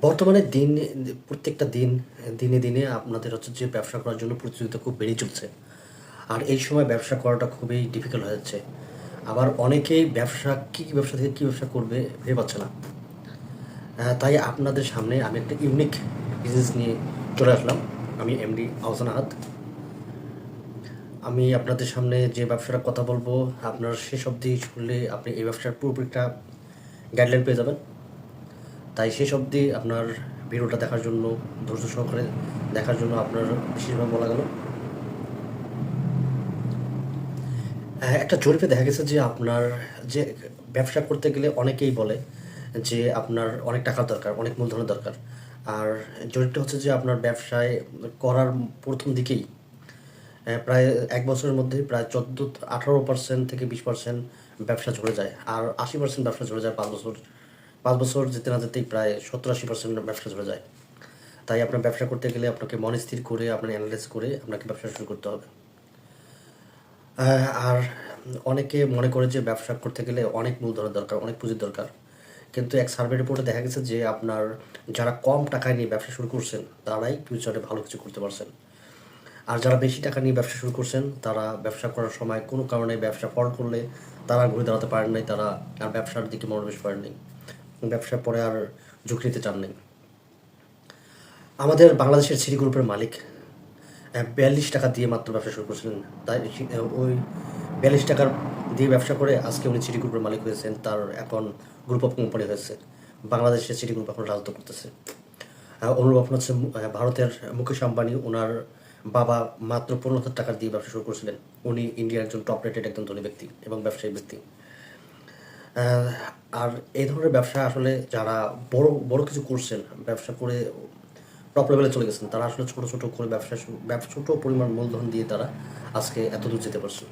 বর্তমানে দিন, প্রত্যেকটা দিন, দিনে দিনে আপনাদের হচ্ছে যে ব্যবসা করার জন্য প্রতিযোগিতা খুব বেড়ে চলছে। আর এই সময় ব্যবসা করাটা খুবই ডিফিকাল্ট হয়ে যাচ্ছে। আবার অনেকেই ব্যবসা, কী কী ব্যবসা থেকে কী ব্যবসা করবে ভেবে পাচ্ছে না। তাই আপনাদের সামনে আমি একটা ইউনিক বিজনেস নিয়ে চলে আসলাম। আমি এমডি আহসান আহাদ। আমি আপনাদের সামনে যে ব্যবসাটা কথা বলব, আপনার শেষ অবধি শুনলে আপনি এই ব্যবসার পুরোপুরিটা গাইডলাইন পেয়ে যাবেন। তাই শেষ অবধি আপনার ভিডিওটা দেখার জন্য ধৈর্য সহকারে দেখার জন্য আপনার বিশেষভাবে বলা গেল। হ্যাঁ, একটা জরিপে দেখা গেছে যে আপনার যে ব্যবসা করতে গেলে অনেকেই বলে যে আপনার অনেক টাকা দরকার অনেক মূলধনের দরকার। আর জরিপটা হচ্ছে যে আপনার ব্যবসায় করার প্রথম দিকেই প্রায় এক বছরের মধ্যে প্রায় চোদ্দ আঠারো পার্সেন্ট থেকে বিশ পার্সেন্ট ব্যবসা ঝরে যায়। আর আশি পার্সেন্ট ব্যবসা ঝরে যায় পাঁচ বছর পাঁচ বছর যেতে না যেতেই প্রায় সত্তর আশি পার্সেন্ট ব্যবসা চলে যায়। তাই আপনার ব্যবসা করতে গেলে আপনাকে মন স্থির করে, আপনার অ্যানালাইজ করে আপনাকে ব্যবসা শুরু করতে হবে। আর অনেকে মনে করে যে ব্যবসা করতে গেলে অনেক মূলধনের দরকার, অনেক পুঁজির দরকার। কিন্তু এক সার্ভে রিপোর্টে দেখা গেছে যে আপনার যারা কম টাকায় নিয়ে ব্যবসা শুরু করছেন, তারাই ফিউচারে ভালো কিছু করতে পারছেন। আর যারা বেশি টাকা নিয়ে ব্যবসা শুরু করছেন, তারা ব্যবসা করার সময় কোনো কারণে ব্যবসা ফল করলে তারা ঘুরে দাঁড়াতে পারেন নাই, তারা আর ব্যবসার দিকে মনোনিবেশ করেন নাই। ব্যবসা পরে আর ঝুঁকি নিতে চান নাই। আমাদের বাংলাদেশের সিটি গ্রুপের মালিক বিয়াল্লিশ টাকা দিয়ে মাত্র ব্যবসা শুরু করেছিলেন। তাই ওই বিয়াল্লিশ টাকার দিয়ে ব্যবসা করে আজকে উনি সিটি গ্রুপের মালিক হয়েছেন, তার এখন গ্রুপ অফ কোম্পানি হয়েছে। বাংলাদেশের সিটি গ্রুপ এখন রাজত্ব করতেছে। অনুরূপ আপনার হচ্ছে ভারতের মুকেশ আম্বানি ওনার বাবা মাত্র পনেরো হাজার টাকা দিয়ে ব্যবসা শুরু করেছিলেন। উনি ইন্ডিয়ার একজন টপ রেটেড একজন ধনী ব্যক্তি এবং ব্যবসায়ী ব্যক্তি। আর এই ধরনের ব্যবসা আসলে যারা বড় বড় কিছু করছেন, ব্যবসা করে টপ লেভেলে চলে গেছেন, তারা আসলে ছোট ছোট করে ব্যবসা ব্যবসা, ছোট পরিমাণ মূলধন দিয়ে তারা আজকে এত দূর যেতে পারছে।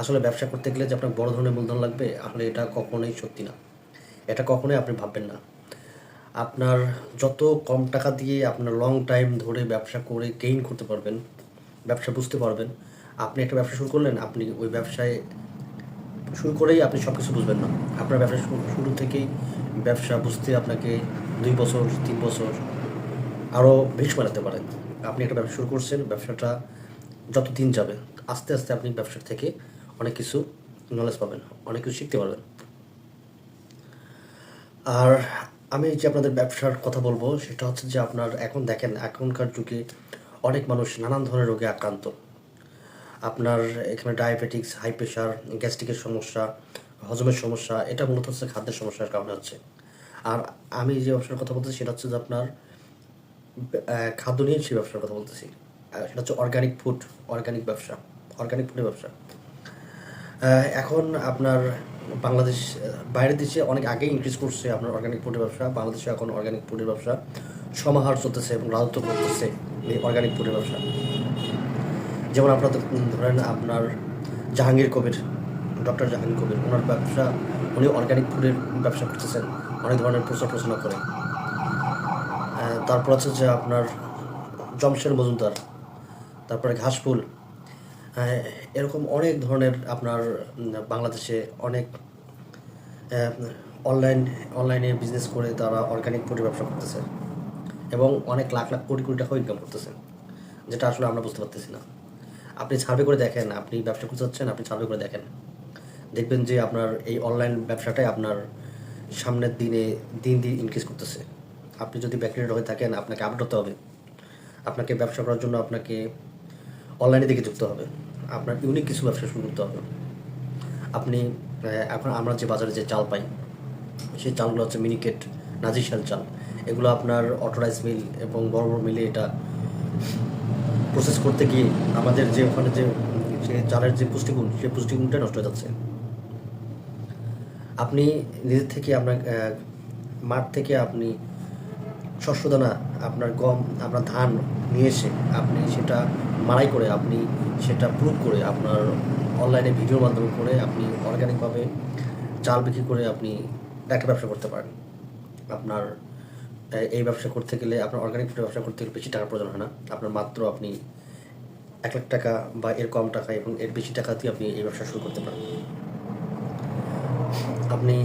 আসলে ব্যবসা করতে গেলে যে আপনার বড় ধরনের মূলধন লাগবে, আসলে এটা কখনোই সত্যি না। এটা কখনোই আপনি ভাববেন না। আপনার যত কম টাকা দিয়ে আপনার লং টাইম ধরে ব্যবসা করে গেইন করতে পারবেন, ব্যবসা বুঝতে পারবেন, আপনি একটা ব্যবসা শুরু করলেন, আপনি ওই ব্যবসায় শুরু করেই আপনি সব কিছু বুঝবেন না। আপনার ব্যবসা শুরু- থেকেই ব্যবসা বুঝতে আপনাকে দুই বছর, তিন বছর আরও বেশি বাড়াতে পারেন। আপনি একটা ব্যবসা শুরু করছেন, ব্যবসাটা যত দিন যাবে, আস্তে আস্তে আপনি ব্যবসার থেকে অনেক কিছু নলেজ পাবেন, অনেক কিছু শিখতে পারবেন। আর আমি যে আপনাদের ব্যবসার কথা বলব, সেটা হচ্ছে যে আপনার এখন দেখেন, এখনকার যুগে অনেক মানুষ নানান ধরনের রোগে আক্রান্ত। আপনার এখানে ডায়াবেটিক্স হাই প্রেশার গ্যাস্ট্রিকের সমস্যা, হজমের সমস্যা, এটা মূলত হচ্ছে খাদ্যের সমস্যার কারণে হচ্ছে। আর আমি যে ব্যবসার কথা বলতেছি, সেটা হচ্ছে যে আপনার খাদ্য নিয়ে সেই ব্যবসার কথা বলতেছি। সেটা হচ্ছে অর্গানিক ফুড অর্গানিক ব্যবসা অর্গানিক ফুডের ব্যবসা। এখন আপনার বাংলাদেশ, বাইরের দেশে অনেক আগেই ইনক্রিজ করছে আপনার অর্গানিক ফুডের ব্যবসা। বাংলাদেশে এখন অর্গানিক ফুডের ব্যবসা সমাহার চলতেছে এবং রাজত্ব করতেছে এই অর্গানিক ফুডের ব্যবসা। যেমন আপনার ধরেন আপনার জাহাঙ্গীর কবির, ডক্টর জাহাঙ্গীর কবির, ওনার ব্যবসা, উনি অর্গানিক ফুডের ব্যবসা করতেছেন, অনেক ধরনের প্রচার প্রচারণা করে। তারপর হচ্ছে যে আপনার জমশের মজুমদার, তারপরে ঘাসফুল এরকম অনেক ধরনের আপনার বাংলাদেশে অনেক অনলাইন অনলাইনে বিজনেস করে তারা অর্গানিক ফুডের ব্যবসা করতেছে। এবং অনেক লাখ লাখ, কোটি কোটি টাকাও ইনকাম করতেছে, যেটা আসলে আমরা বুঝতে পারতেছি না। আপনি সার্ভে করে দেখেন, আপনি ব্যবসা করতে চাচ্ছেন আপনি সার্ভে করে দেখেন। দেখবেন যে আপনার এই অনলাইন ব্যবসাটাই আপনার সামনের দিনে দিন দিন ইনক্রিজ করতেছে। আপনি যদি ব্যাকরিড হয়ে থাকেন, আপনাকে আপডেট হতে হবে। আপনাকে ব্যবসা করার জন্য আপনাকে অনলাইনের দিকে যুক্ত হবে। আপনার ইউনিক কিছু ব্যবসা শুরু করতে হবে। আপনি এখন আমরা যে বাজারে যে চাল পাই, সেই চালগুলো হচ্ছে মিনিকেট নাজিশাল চাল। এগুলো আপনার অটোরাইজ মিল এবং বড় বড় মিলে এটা প্রসেস করতে গিয়ে আমাদের যে ওখানে যে চালের যে পুষ্টিগুণ সেই পুষ্টিগুণটা নষ্ট হয়ে যাচ্ছে। আপনি নিজের থেকে আপনার মাঠ থেকে আপনি শস্যদানা, আপনার গম, আপনার ধান নিয়ে এসে আপনি সেটা মাড়াই করে, আপনি সেটা প্রুভ করে, আপনার অনলাইনে ভিডিওর মাধ্যমে করে আপনি অর্গানিকভাবে চাল বিক্রি করে আপনি একটা ব্যবসা করতে পারেন। আপনার এই ব্যবসা করতে গেলে আপনার অর্গানিক ফুডের ব্যবসা করতে গেলে বেশি টাকার প্রয়োজন হয় না। আপনার মাত্র আপনি এক লাখ টাকা বা এর কম টাকা এবং এর বেশি টাকা দিয়ে আপনি এই ব্যবসা শুরু করতে পারেন আপনি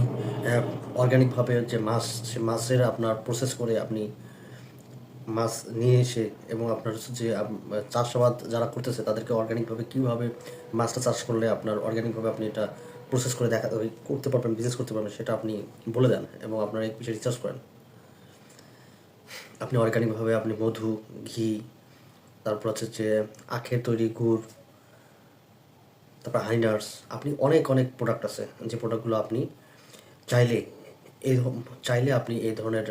অর্গ্যানিকভাবে যে মাছ, সে মাছের আপনার প্রসেস করে আপনি মাছ নিয়ে এসে এবং আপনার যে চাষাবাদ যারা করতেছে তাদেরকে অর্গ্যানিকভাবে কীভাবে মাছটা চাষ করলে আপনার অর্গ্যানিকভাবে আপনি এটা প্রসেস করে দেখা, করতে পারবেন বিজনেস করতে পারবেন সেটা আপনি বলে দেন এবং আপনার এই বিষয়ে রিসার্চ করেন। আপনি অর্গ্যানিকভাবে আপনি মধু, ঘি, তারপর হচ্ছে যে আখের তৈরি গুড়, তারপর হাইনার্স আপনি অনেক অনেক প্রোডাক্ট আছে যে প্রোডাক্টগুলো আপনি চাইলে এই চাইলে আপনি এই ধরনের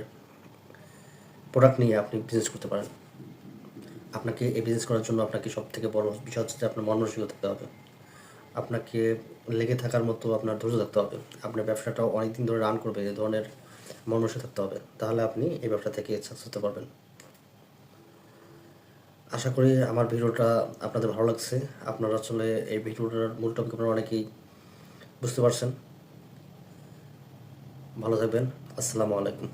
প্রোডাক্ট নিয়ে আপনি বিজনেস করতে পারেন। আপনাকে এই বিজনেস করার জন্য আপনাকে সব থেকে বড় বিষয় হচ্ছে আপনার মনমানসিকতা থাকতে হবে। আপনাকে লেগে থাকার মতো আপনার ধৈর্য থাকতে হবে। আপনার ব্যবসাটা অনেক দিন ধরে রান করবে এই ধরনের মনমানসিক থাকতে হবে। তাহলে আপনি এই ব্যবসা থেকে সাকসেস হতে পারবেন। আশা করি আমার ভিডিওটা আপনাদের ভালো লাগছে। আপনারা আসলে এই ভিডিওটার মূল টপিক আপনারা অনেকেই বুঝতে পারছেন। ভালো থাকবেন। আসসালামু আলাইকুম।